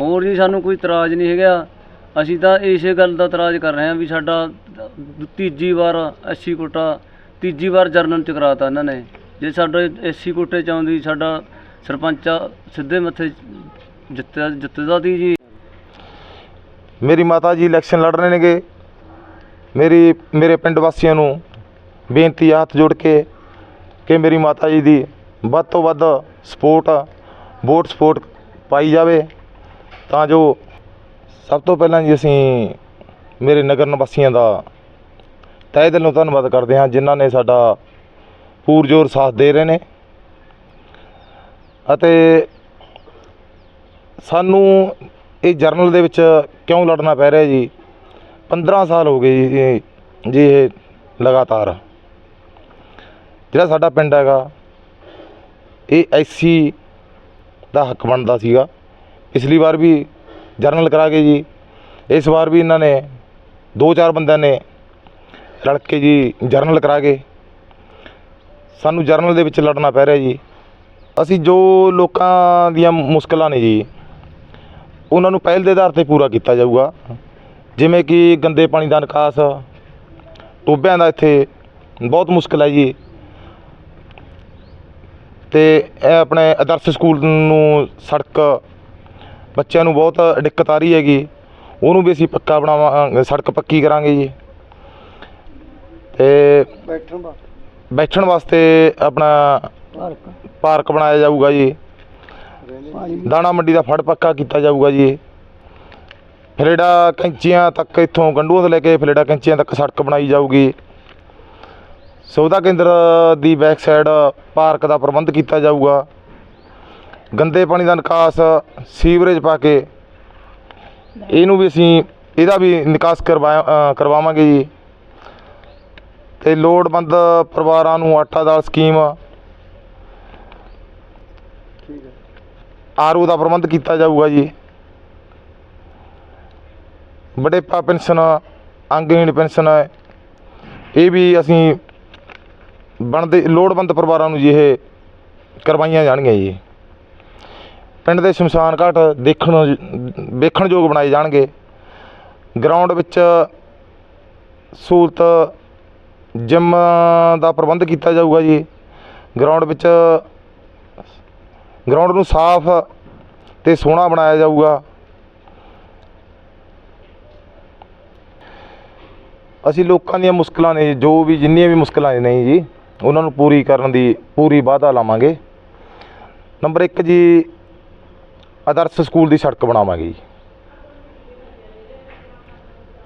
ਹੋਰ ਜੀ ਸਾਨੂੰ ਕੋਈ ਇਤਰਾਜ਼ ਨਹੀਂ ਹੈਗਾ। ਅਸੀਂ ਤਾਂ ਇਸੇ ਗੱਲ ਦਾ ਇਤਰਾਜ਼ ਕਰ ਰਹੇ ਹਾਂ ਵੀ ਸਾਡਾ ਤੀਜੀ ਵਾਰ 80 ਕੋਟਾ, ਤੀਜੀ ਵਾਰ ਜਰਨਲ ਚ ਕਰਾਤਾ ਇਹਨਾਂ ਨੇ। ਜੇ ਸਾਡੇ 80 ਕੋਟੇ ਚ ਆਉਂਦੀ, ਸਾਡਾ ਸਰਪੰਚ ਸਿੱਧੇ ਮੱਥੇ ਜਿੱਤਿਆ, ਜਿੱਤਦਾ ਤੀ ਜੀ। ਮੇਰੀ ਮਾਤਾ ਜੀ ਇਲੈਕਸ਼ਨ ਲੜ ਰਹੇ ਨੇਗੇ। ਮੇਰੀ, ਮੇਰੇ ਪਿੰਡ ਵਾਸੀਆਂ ਨੂੰ ਬੇਨਤੀ ਆ ਹੱਥ ਜੋੜ ਕੇ ਕਿ ਮੇਰੀ ਮਾਤਾ ਜੀ ਦੀ ਵੱਧ ਤੋਂ ਵੱਧ ਸਪੋਰਟ, ਵੋਟ ਸਪੋਰਟ ਪਾਈ ਜਾਵੇ। ਤਾਂ ਜੋ ਸਭ ਤੋਂ ਪਹਿਲਾਂ ਜੀ ਅਸੀਂ ਮੇਰੇ ਨਗਰ ਨਿਵਾਸੀਆਂ ਦਾ ਤਹਿ ਦਿਲੋਂ ਧੰਨਵਾਦ ਕਰਦੇ ਹਾਂ, ਜਿਨ੍ਹਾਂ ਨੇ ਸਾਡਾ ਪੂਰਜੋਰ ਸਾਥ ਦੇ ਰਹੇ ਨੇ। ਅਤੇ ਸਾਨੂੰ ਇਹ ਜਰਨਲ ਦੇ ਵਿੱਚ ਕਿਉਂ ਲੜਨਾ ਪੈ ਰਿਹਾ ਜੀ? 15 ਸਾਲ ਹੋ ਗਏ ਜੀ ਜੀ ਇਹ ਲਗਾਤਾਰ। ਜਿਹੜਾ ਸਾਡਾ ਪਿੰਡ ਹੈਗਾ, ਇਹ ਐਸੀ ਦਾ ਹੱਕ ਬਣਦਾ ਸੀਗਾ। ਪਿਛਲੀ ਵਾਰ ਵੀ ਜਰਨਲ ਕਰਾ ਕੇ ਜੀ, ਇਸ ਵਾਰ ਵੀ ਇਹਨਾਂ ਨੇ ਦੋ ਚਾਰ ਬੰਦਿਆਂ ਨੇ ਰਲ ਕੇ ਜੀ ਜਰਨਲ ਕਰਾ ਕੇ ਸਾਨੂੰ ਜਰਨਲ ਦੇ ਵਿੱਚ ਲੜਨਾ ਪੈ ਰਿਹਾ ਜੀ। ਅਸੀਂ ਜੋ ਲੋਕਾਂ ਦੀਆਂ ਮੁਸ਼ਕਲਾਂ ਨੇ ਜੀ, ਉਹਨਾਂ ਨੂੰ ਪਹਿਲ ਦੇ ਆਧਾਰ ਤੇ ਪੂਰਾ ਕੀਤਾ ਜਾਊਗਾ। ਜਿਵੇਂ ਕਿ ਗੰਦੇ ਪਾਣੀ ਦਾ ਨਿਕਾਸ, ਟੋਬਿਆਂ ਦਾ ਇੱਥੇ ਬਹੁਤ ਮੁਸ਼ਕਲ ਹੈ ਜੀ। ਤੇ ਇਹ ਆਪਣੇ ਆਦਰਸ਼ ਸਕੂਲ ਨੂੰ ਸੜਕ ਬੱਚਿਆਂ ਨੂੰ ਬਹੁਤ ਦਿੱਕਤ ਆ ਰਹੀ ਹੈਗੀ। ਉਹਨੂੰ ਵੀ ਅਸੀਂ ਪੱਕਾ ਬਣਾਵਾਂ ਸੜਕ ਪੱਕੀ ਕਰਾਂਗੇ ਜੀ। ਤੇ ਬੈਠਣ ਵਾਸਤੇ। ਆਪਣਾ ਪਾਰਕ। ਬਣਾਇਆ ਜਾਊਗਾ ਜੀ। ਦਾਣਾ ਮੰਡੀ ਦਾ ਫੜ ਪੱਕਾ ਕੀਤਾ ਜਾਊਗਾ ਜੀ। ਫਲੇਡਾ ਕੈਂਚੀਆਂ ਤੱਕ ਇੱਥੋਂ ਗੰਡੂਆਂ ਤੋਂ ਲੈ ਕੇ ਫਲੇਡਾ ਕੈਂਚੀਆਂ ਤੱਕ ਸੜਕ ਬਣਾਈ ਜਾਊਗੀ। ਸੌਦਾ ਕੇਂਦਰ ਦੀ ਬੈਕ ਸਾਈਡ ਪਾਰਕ ਦਾ ਪ੍ਰਬੰਧ ਕੀਤਾ ਜਾਊਗਾ। ਗੰਦੇ ਪਾਣੀ ਦਾ ਨਿਕਾਸ ਸੀਵਰੇਜ ਪਾ ਕੇ ਇਹਨੂੰ ਵੀ ਅਸੀਂ ਇਹਦਾ ਵੀ ਨਿਕਾਸ ਕਰਵਾ ਕਰਵਾਵਾਂਗੇ ਜੀ। ਤੇ ਲੋੜਵੰਦ ਪਰਿਵਾਰਾਂ ਨੂੰ ਆਟਾ ਦਾਲ ਸਕੀਮ ਆਰਓ ਦਾ ਪ੍ਰਬੰਧ ਕੀਤਾ ਜਾਊਗਾ ਜੀ। ਬੜੇਪਾ ਪੈਨਸ਼ਨ ਅੰਗਹੀਣ ਪੈਨਸ਼ਨ ਹੈ ਇਹ ਵੀ ਅਸੀਂ ਬਣਦੇ ਲੋੜਵੰਦ ਪਰਿਵਾਰਾਂ ਨੂੰ ਜੀ ਇਹ ਕਰਵਾਈਆਂ ਜਾਣਗੀਆਂ ਜੀ। ਪਿੰਡ ਦੇ ਸ਼ਮਸ਼ਾਨ ਘਾਟ ਦੇਖਣ ਵੇਖਣਯੋਗ ਬਣਾਏ ਜਾਣਗੇ। ਗਰਾਊਂਡ ਵਿੱਚ ਸਹੂਲਤ ਜਿਮ ਦਾ ਪ੍ਰਬੰਧ ਕੀਤਾ ਜਾਊਗਾ ਜੀ। ਗਰਾਊਂਡ ਵਿੱਚ ਗਰਾਊਂਡ ਨੂੰ ਸਾਫ਼ ਤੇ ਸੋਹਣਾ ਬਣਾਇਆ ਜਾਊਗਾ। ਅਸੀਂ ਲੋਕਾਂ ਦੀਆਂ ਮੁਸ਼ਕਲਾਂ ਨੇ, ਜੋ ਵੀ ਜਿੰਨੀਆਂ ਵੀ ਮੁਸ਼ਕਲਾਂ ਨੇ ਜੀ, ਉਹਨਾਂ ਨੂੰ ਪੂਰੀ ਕਰਨ ਦੀ ਪੂਰੀ ਵਾਅਦਾ ਲਾਵਾਂਗੇ। ਨੰਬਰ 1 ਜੀ ਆਦਰਸ਼ ਸਕੂਲ ਦੀ ਸੜਕ ਬਣਾਵਾਂਗੇ ਜੀ।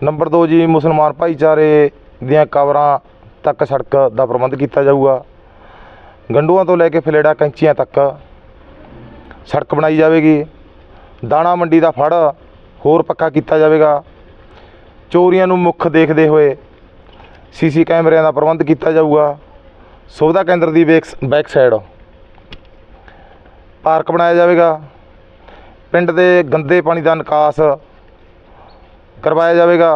ਨੰਬਰ 2 ਜੀ, ਮੁਸਲਮਾਨ ਭਾਈਚਾਰੇ ਦੀਆਂ ਕਬਰਾਂ ਤੱਕ ਸੜਕ ਦਾ ਪ੍ਰਬੰਧ ਕੀਤਾ ਜਾਊਗਾ। ਗੰਡੂਆਂ ਤੋਂ ਲੈ ਕੇ ਫਲੇੜਾ ਕੈਂਚੀਆਂ ਤੱਕ ਸੜਕ ਬਣਾਈ ਜਾਵੇਗੀ। ਦਾਣਾ ਮੰਡੀ ਦਾ ਫੜ ਹੋਰ ਪੱਕਾ ਕੀਤਾ ਜਾਵੇਗਾ। ਚੋਰੀਆਂ ਨੂੰ ਮੁੱਖ ਦੇਖਦੇ ਹੋਏ ਸੀਸੀ ਕੈਮਰਿਆਂ ਦਾ ਪ੍ਰਬੰਧ ਕੀਤਾ ਜਾਊਗਾ। ਸੁਵਿਧਾ ਕੇਂਦਰ ਦੀ ਬੈਕ ਬੈਕ ਸਾਈਡ ਪਾਰਕ ਬਣਾਇਆ ਜਾਵੇਗਾ। ਪਿੰਡ ਦੇ ਗੰਦੇ ਪਾਣੀ ਦਾ ਨਿਕਾਸ ਕਰਵਾਇਆ ਜਾਵੇਗਾ।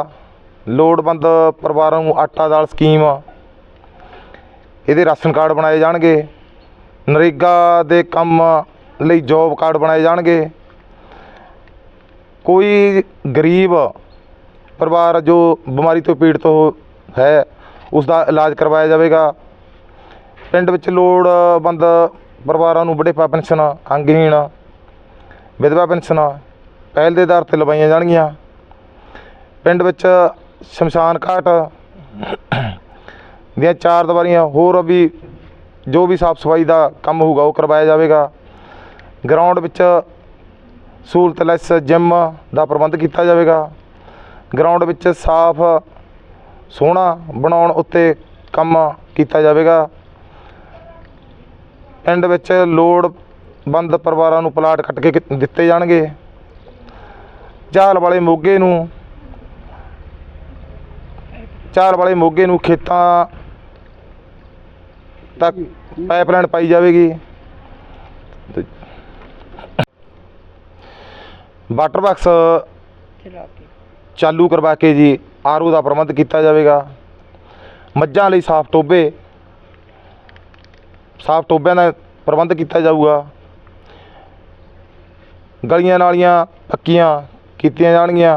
ਲੋੜਵੰਦ ਪਰਿਵਾਰਾਂ ਨੂੰ ਆਟਾ ਦਾਲ ਸਕੀਮ ਇਹਦੇ ਰਾਸ਼ਨ ਕਾਰਡ ਬਣਾਏ ਜਾਣਗੇ। ਨਰੇਗਾ ਦੇ ਕੰਮ ਲਈ ਜੋਬ ਕਾਰਡ ਬਣਾਏ ਜਾਣਗੇ। ਕੋਈ ਗਰੀਬ ਪਰਿਵਾਰ ਜੋ ਬਿਮਾਰੀ ਤੋਂ ਪੀੜਤ ਹੋ ਹੈ ਉਸ ਦਾ ਇਲਾਜ ਕਰਵਾਇਆ ਜਾਵੇਗਾ। ਪਿੰਡ ਵਿੱਚ ਲੋੜਵੰਦ ਪਰਿਵਾਰਾਂ ਨੂੰ ਬੁਢੇਪਾ ਪੈਨਸ਼ਨ, ਅੰਗਹੀਣ ਵਿਧਵਾ ਪੈਨਸ਼ਨਾਂ, ਪਹਿਲ ਦੇ ਆਧਾਰ ਤੇ ਲਵਾਈਆਂ ਜਾਣਗੀਆਂ। ਪਿੰਡ ਵਿੱਚ ਸ਼ਮਸ਼ਾਨ ਘਾਟ ਦੀਆਂ ਚਾਰ ਦੀਵਾਰੀਆਂ, ਹੋਰ ਵੀ ਜੋ ਵੀ ਸਾਫ਼ ਸਫ਼ਾਈ ਦਾ ਕੰਮ ਹੋਊਗਾ ਉਹ ਕਰਵਾਇਆ ਜਾਵੇਗਾ। ਗਰਾਊਂਡ ਵਿੱਚ ਸਹੂਲਤ ਲੈਸ ਜਿਮ ਦਾ ਪ੍ਰਬੰਧ ਕੀਤਾ ਜਾਵੇਗਾ। ਗਰਾਊਂਡ ਵਿੱਚ ਸਾਫ਼ ਸੋਹਣਾ ਬਣਾਉਣ ਉੱਤੇ ਕੰਮ ਕੀਤਾ ਜਾਵੇਗਾ। ਪਿੰਡ ਵਿੱਚ ਲੋੜ ਲੋੜਵੰਦ ਪਰਿਵਾਰਾਂ ਨੂੰ ਪਲਾਟ ਕੱਟ ਕੇ ਦਿੱਤੇ ਜਾਣਗੇ। ਚਾਲ ਵਾਲੇ ਮੋਗੇ ਨੂੰ ਚਾਲ ਵਾਲੇ ਮੋਗੇ ਨੂੰ ਖੇਤਾਂ ਤੱਕ ਪਾਈਪਲਾਈਨ ਪਾਈ ਜਾਵੇਗੀ। ਤੇ ਵਾਟਰ ਬਾਕਸ ਚਾਲੂ ਕਰਵਾ ਕੇ ਜੀ ਆਰਓ ਦਾ ਪ੍ਰਬੰਧ ਕੀਤਾ ਜਾਵੇਗਾ। ਮੱਝਾਂ ਲਈ ਸਾਫ਼ ਟੋਬੇ ਸਾਫ਼ ਟੋਬਿਆਂ ਦਾ ਪ੍ਰਬੰਧ ਕੀਤਾ ਜਾਊਗਾ। ਗਲੀਆਂ ਨਾਲੀਆਂ ਪੱਕੀਆਂ ਕੀਤੀਆਂ ਜਾਣਗੀਆਂ।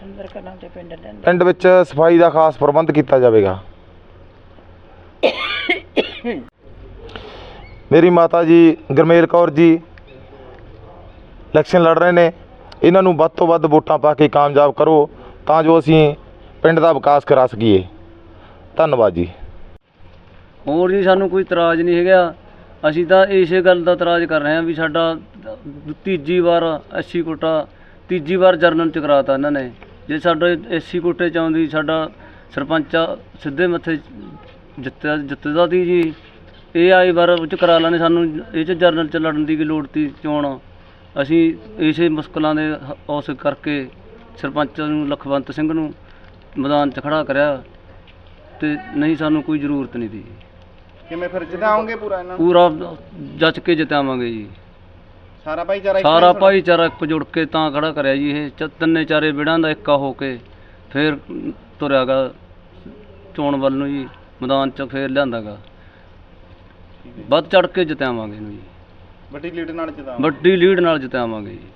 ਸੁੰਦਰ ਕਲਾਂ ਤੇ ਪਿੰਡ ਪਿੰਡ ਵਿੱਚ ਸਫ਼ਾਈ ਦਾ ਖਾਸ ਪ੍ਰਬੰਧ ਕੀਤਾ ਜਾਵੇਗਾ। ਮੇਰੀ ਮਾਤਾ ਜੀ ਗਰਮੇਲ ਕੌਰ ਜੀ ਇਲੈਕਸ਼ਨ ਲੜ ਰਹੇ ਨੇ। ਇਹਨਾਂ ਨੂੰ ਵੱਧ ਤੋਂ ਵੱਧ ਵੋਟਾਂ ਪਾ ਕੇ ਕਾਮਯਾਬ ਕਰੋ ਤਾਂ ਜੋ ਅਸੀਂ ਪਿੰਡ ਦਾ ਵਿਕਾਸ ਕਰਾ ਸਕੀਏ। ਧੰਨਵਾਦ ਜੀ। ਹੋਰ ਜੀ ਸਾਨੂੰ ਕੋਈ ਇਤਰਾਜ਼ ਨਹੀਂ ਹੈਗਾ। ਅਸੀਂ ਤਾਂ ਇਸੇ ਗੱਲ ਦਾ ਇਤਰਾਜ਼ ਕਰ ਰਹੇ ਹਾਂ ਵੀ ਸਾਡਾ ਤੀਜੀ ਵਾਰ ਐਸੀ ਕੋਟਾ, ਤੀਜੀ ਵਾਰ ਜਰਨਲ ਚ ਕਰਾਤਾ ਇਹਨਾਂ ਨੇ। ਜੇ ਸਾਡੇ ਐਸੀ ਕੋਟੇ ਚ ਆਉਂਦੀ, ਸਾਡਾ ਸਰਪੰਚ ਸਿੱਧੇ ਮੱਥੇ ਜਿੱਤਿਆ, ਜਿੱਤਦਾ ਤੀ ਜੀ। ਇਹ ਆਈ ਵਾਰ ਉਹ ਚ ਕਰਾ ਲੈਣੇ ਸਾਨੂੰ, ਇਹ ਚ ਜਰਨਲ ਚ ਲੜਨ ਦੀ ਕੀ ਲੋੜ ਤੀ ਚੋਣ। ਅਸੀਂ ਇਸੇ ਮੁਸ਼ਕਲਾਂ ਦੇ ਉਸ ਕਰਕੇ ਸਰਪੰਚ ਨੂੰ, ਲਖਵੰਤ ਸਿੰਘ ਨੂੰ ਮੈਦਾਨ 'ਚ ਖੜਾ ਕਰਿਆ ਤੇ ਨਹੀਂ ਸਾਨੂੰ ਕੋਈ ਜ਼ਰੂਰਤ ਨਹੀਂ ਤੀ ਕਿਵੇਂ ਫਿਰ ਜਿਤਾਉਂਗੇ ਪੂਰਾ ਇਹਨਾਂ ਨੂੰ? ਪੂਰਾ ਜੱਜ ਕੇ ਜਿਤਾਵਾਂਗੇ ਜੀ। ਸਾਰਾ ਭਾਈਚਾਰਾ ਇੱਕੋ ਸਾਰਾ ਤੁਹਾਡਾ? ਭਾਈਚਾਰਾ ਇੱਕ ਜੁੜ ਕੇ ਤਾਂ ਖੜਾ ਕਰਿਆ ਜੀ ਇਹ। ਚ- ਤਿੰਨੇ ਚਾਰੇ ਵਿੜਾਂ ਦਾ ਇੱਕਾ ਹੋ ਕੇ ਫੇਰ ਤੁਰਿਆਗਾ ਚੋਣ ਵੱਲ ਨੂੰ ਜੀ ਮੈਦਾਨ 'ਚ ਫੇਰ ਲਿਆਂਦਾਗਾ ਵੱਧ ਚੜ ਕੇ ਜਿਤਾਵਾਂਗੇ ਇਹਨੂੰ ਜੀ। ਵੱਡੀ ਲੀਡ ਨਾਲ ਜਿਤਾਉਂਗੇ ਵੱਡੀ ਲੀਡ ਨਾਲ ਜਿਤਾਵਾਂਗੇ ਜੀ।